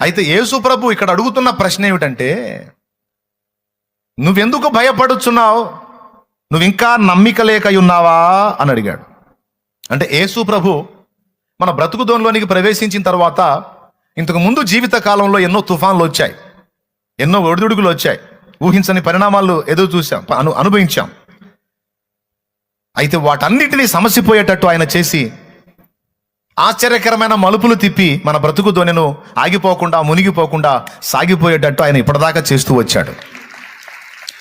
అయితే యేసుప్రభు ఇక్కడ అడుగుతున్న ప్రశ్న ఏమిటంటే నువ్వెందుకు భయపడుచున్నావు? నువ్వు ఇంకా నమ్మిక లేక ఉన్నావా? అని అడిగాడు. అంటే యేసు ప్రభు మన బ్రతుకుదోన్లోనికి ప్రవేశించిన తర్వాత ఇంతకు ముందు జీవిత కాలంలో ఎన్నో తుఫాన్లు వచ్చాయి ఎన్నో ఒడిదుడుకులు వచ్చాయి ఊహించని పరిణామాలు ఎదురు చూసాం అను అనుభవించాం. అయితే వాటన్నిటినీ సమసిపోయేటట్టు ఆయన చేసి ఆశ్చర్యకరమైన మలుపులు తిప్పి మన బ్రతుకు ధ్వనిను ఆగిపోకుండా మునిగిపోకుండా సాగిపోయేటట్టు ఆయన ఇప్పటిదాకా చేస్తూ వచ్చాడు.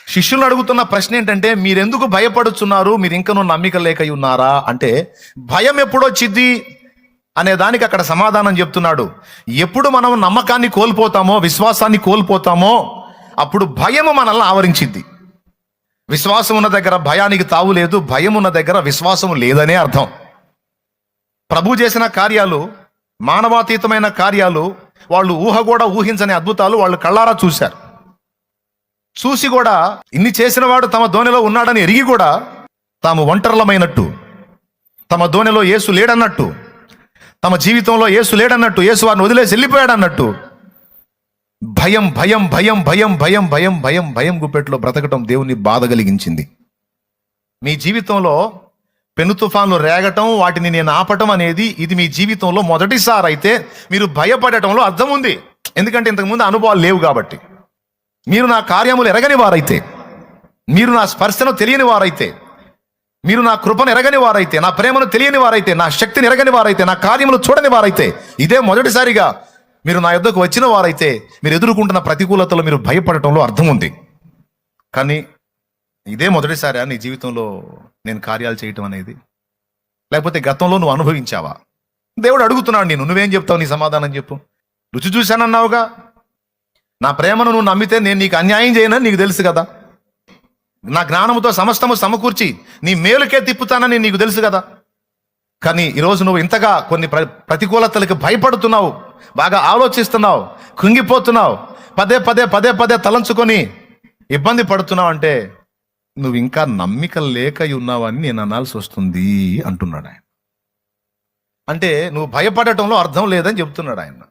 శిష్యులు అడుగుతున్న ప్రశ్న ఏంటంటే మీరెందుకు భయపడుచున్నారు? మీరు ఇంకనూ నమ్మిక లేక ఉన్నారా? అంటే భయం ఎప్పుడొచ్చిద్ది? అనే దానికి అక్కడ సమాధానం చెప్తున్నాడు. ఎప్పుడు మనం నమ్మకాన్ని కోల్పోతామో విశ్వాసాన్ని కోల్పోతామో అప్పుడు భయము మనల్ని ఆవరించిద్ది. విశ్వాసం ఉన్న దగ్గర భయానికి తావు లేదు భయం ఉన్న దగ్గర విశ్వాసం లేదనే అర్థం. ప్రభు చేసిన కార్యాలు మానవాతీతమైన కార్యాలు వాళ్ళు ఊహ కూడా ఊహించని అద్భుతాలు వాళ్ళు కళ్ళారా చూశారు. చూసి కూడా ఇన్ని చేసిన వాడు తమ ధోనిలో ఉన్నాడని ఎరిగి కూడా తాము ఒంటరిలమైనట్టు తమ ధోనిలో యేసు లేడన్నట్టు తమ జీవితంలో యేసు లేడన్నట్టు యేసు వారిని వదిలేసి వెళ్ళిపోయాడన్నట్టు భయం భయం భయం భయం భయం భయం భయం భయం గుప్పెట్లో బ్రతకటం దేవుని బాధ కలిగించింది. మీ జీవితంలో పెను తుఫాన్లు రేగటం వాటిని నేను ఆపటం అనేది ఇది మీ జీవితంలో మొదటిసారి అయితే మీరు భయపడటంలో అర్థం ఉంది. ఎందుకంటే ఇంతకుముందు అనుభవాలు లేవు కాబట్టి. మీరు నా కార్యములు ఎరగని వారైతే మీరు నా స్పర్శను తెలియని వారైతే మీరు నా కృపను ఎరగని వారైతే నా ప్రేమను తెలియని వారైతే నా శక్తిని ఎరగని వారైతే నా కార్యములు చూడని వారైతే ఇదే మొదటిసారిగా మీరు నా యుద్ధకు వచ్చిన వారైతే మీరు ఎదుర్కొంటున్న ప్రతికూలతలో మీరు భయపడటంలో అర్థం ఉంది. కానీ ఇదే మొదటిసారి నీ జీవితంలో నేను కార్యాలు చేయటం అనేది? లేకపోతే గతంలో నువ్వు అనుభవించావా? దేవుడు అడుగుతున్నాడు నేను నువ్వేం చెప్తావు? నీ సమాధానం చెప్పు. రుచి చూశానన్నావుగా? నా ప్రేమను నువ్వు నమ్మితే నేను నీకు అన్యాయం చేయనని నీకు తెలుసు కదా? నా జ్ఞానముతో సమస్తము సమకూర్చి నీ మేలుకే తిప్పుతానని నీకు తెలుసు కదా? కానీ ఈరోజు నువ్వు ఇంతగా కొన్ని ప్ర ప్రతికూలతలకు భయపడుతున్నావు. బాగా ఆలోచిస్తున్నావు. కృంగిపోతున్నావు. పదే పదే పదే పదే తలంచుకొని ఇబ్బంది పడుతున్నావు అంటే నువ్వు ఇంకా నమ్మిక లేక ఉన్నావని నేను అనాల్సి వస్తుంది అంటున్నాడు ఆయన. అంటే నువ్వు భయపడటంలో అర్థం లేదని చెప్తున్నాడు ఆయన.